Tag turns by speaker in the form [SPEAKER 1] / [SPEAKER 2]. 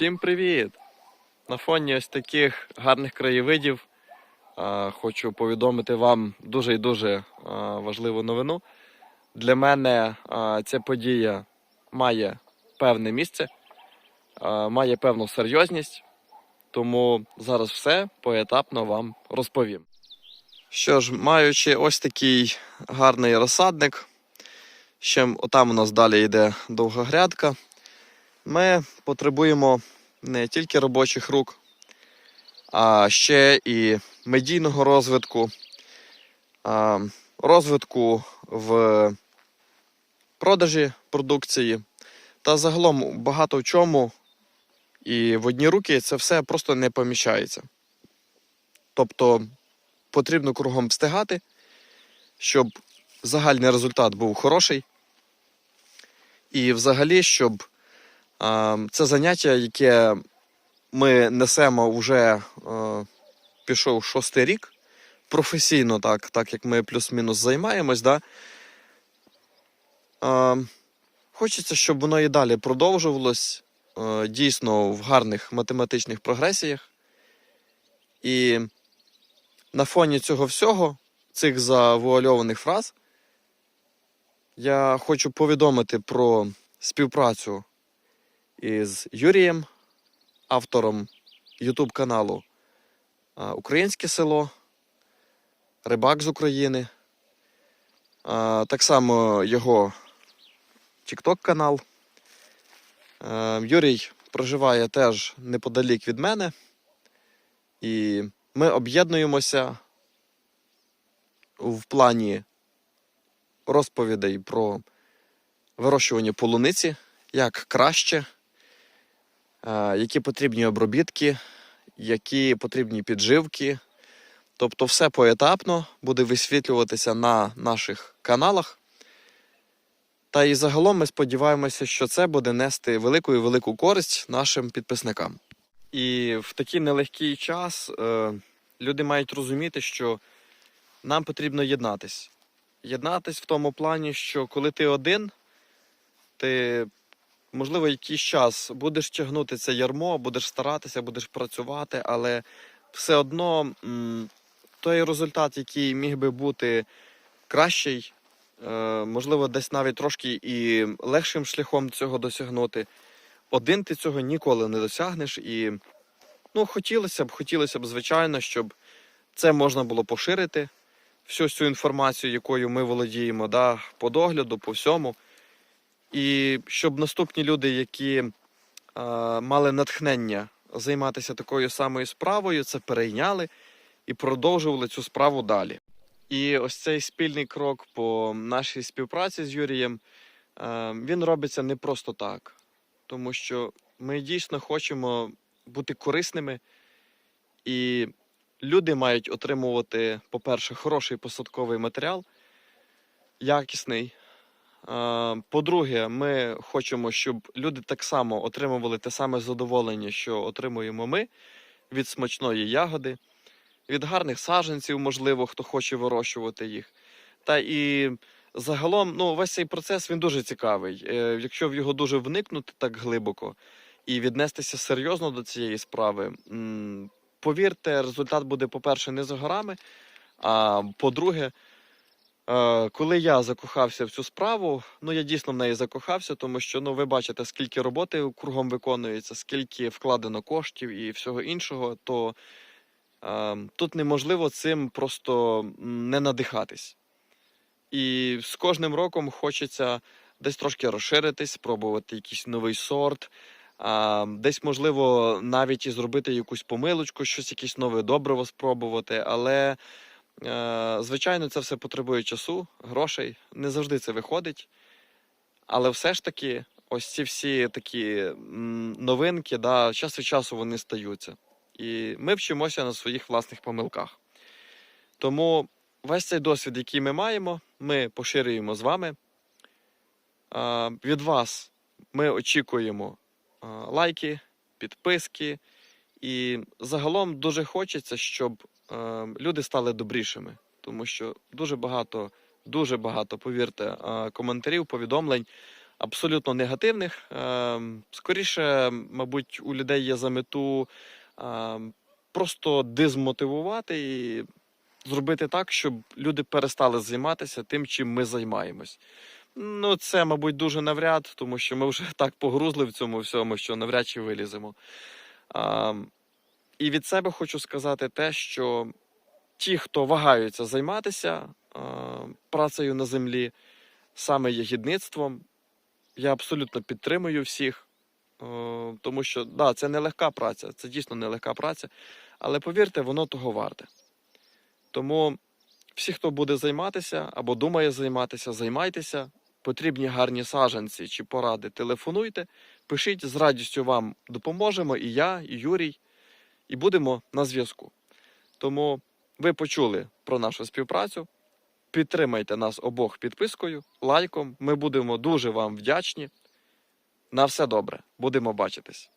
[SPEAKER 1] Всім привіт! На фоні ось таких гарних краєвидів хочу повідомити вам дуже і дуже важливу новину. Для мене ця подія має певне місце, має певну серйозність, тому зараз все поетапно вам розповім. Що ж, маючи ось такий гарний розсадник, ще отам у нас далі йде довга грядка. Ми потребуємо не тільки робочих рук, а ще і медійного розвитку, розвитку в продажі продукції та загалом багато в чому. І в одні руки це все просто не поміщається. Тобто потрібно кругом встигати, щоб загальний результат був хороший. І взагалі, щоб Це заняття, яке ми несемо вже е, пішов шостий рік. Професійно, так, так як ми плюс-мінус займаємось. Да? Хочеться, щоб воно і далі продовжувалось е, дійсно в гарних математичних прогресіях. І на фоні цього всього, цих завуальованих фраз, я хочу повідомити про співпрацю із Юрієм, автором YouTube каналу Українське село, Рибак з України. Так само його TikTok канал. Юрій проживає теж неподалік від мене. І ми об'єднуємося в плані розповідей про вирощування полуниці, як краще які потрібні обробітки, які потрібні підживки. Тобто все поетапно буде висвітлюватися на наших каналах. Та і загалом ми сподіваємося, що це буде нести велику і велику користь нашим підписникам. І в такий нелегкий час е, люди мають розуміти, що нам потрібно єднатись. Єднатись в тому плані, що коли ти один, ти можливо, якийсь час будеш тягнути це ярмо, будеш старатися, будеш працювати, але все одно той результат, який міг би бути кращий, е, можливо, десь навіть трошки і легшим шляхом цього досягнути. Один ти цього ніколи не досягнеш. І ну, хотілося б, хотілося б, звичайно, щоб це можна було поширити, всю цю інформацію, якою ми володіємо, да, по догляду, по всьому. І щоб наступні люди, які мали натхнення займатися такою самою справою, це перейняли і продовжували цю справу далі. І ось цей спільний крок по нашій співпраці з Юрієм, він робиться не просто так, тому що ми дійсно хочемо бути корисними, і люди мають отримувати, по-перше, хороший посадковий матеріал, якісний. Е, По-друге, ми хочемо, щоб люди так само отримували те саме задоволення, що отримуємо ми від смачної ягоди, від гарних саджанців, можливо, хто хоче вирощувати їх. Та і загалом, ну, весь цей процес він дуже цікавий. Е, Якщо в його дуже вникнути так глибоко і віднестися серйозно до цієї справи, повірте, результат буде, по-перше, не за горами. А по-друге, Коли я закохався в цю справу, ну я дійсно в неї закохався, тому що ну ви бачите, скільки роботи кругом виконується, скільки вкладено коштів і всього іншого, то е, тут неможливо цим просто не надихатись. І з кожним роком хочеться десь трошки розширитись, спробувати якийсь новий сорт. А, десь, можливо, навіть і зробити якусь помилочку, щось якесь нове добриво спробувати, але Е, Звичайно, це все потребує часу, грошей. Не завжди це виходить. Але все ж таки, ось ці всі такі новинки, да, час від часу вони стаються. І ми вчимося на своїх власних помилках. Тому весь цей досвід, який ми маємо, ми поширюємо з вами. Е, Від вас ми очікуємо е, лайки, підписки. І загалом дуже хочеться, щоб е, люди стали добрішими, тому що дуже багато, дуже багато, повірте, е, коментарів, повідомлень абсолютно негативних. Е, Скоріше, мабуть, у людей є за мету е, просто дезмотивувати і зробити так, щоб люди перестали займатися тим, чим ми займаємось. Ну, це, мабуть, дуже навряд, тому що ми вже так погрузли в цьому всьому, що навряд чи виліземо. І від себе хочу сказати те, що ті, хто вагаються займатися а, працею на землі, саме ягідництвом, я абсолютно підтримую всіх, Е, тому що да, це нелегка праця, це дійсно нелегка праця, але повірте, воно того варте. Тому всі, хто буде займатися або думає займатися, займайтеся. Потрібні гарні саджанці чи поради, телефонуйте, пишіть, з радістю вам допоможемо і я, і Юрій, і будемо на зв'язку. Тому ви почули про нашу співпрацю. Підтримайте нас обох підпискою, лайком. Ми будемо дуже вам вдячні. На все добре. Будемо бачитись.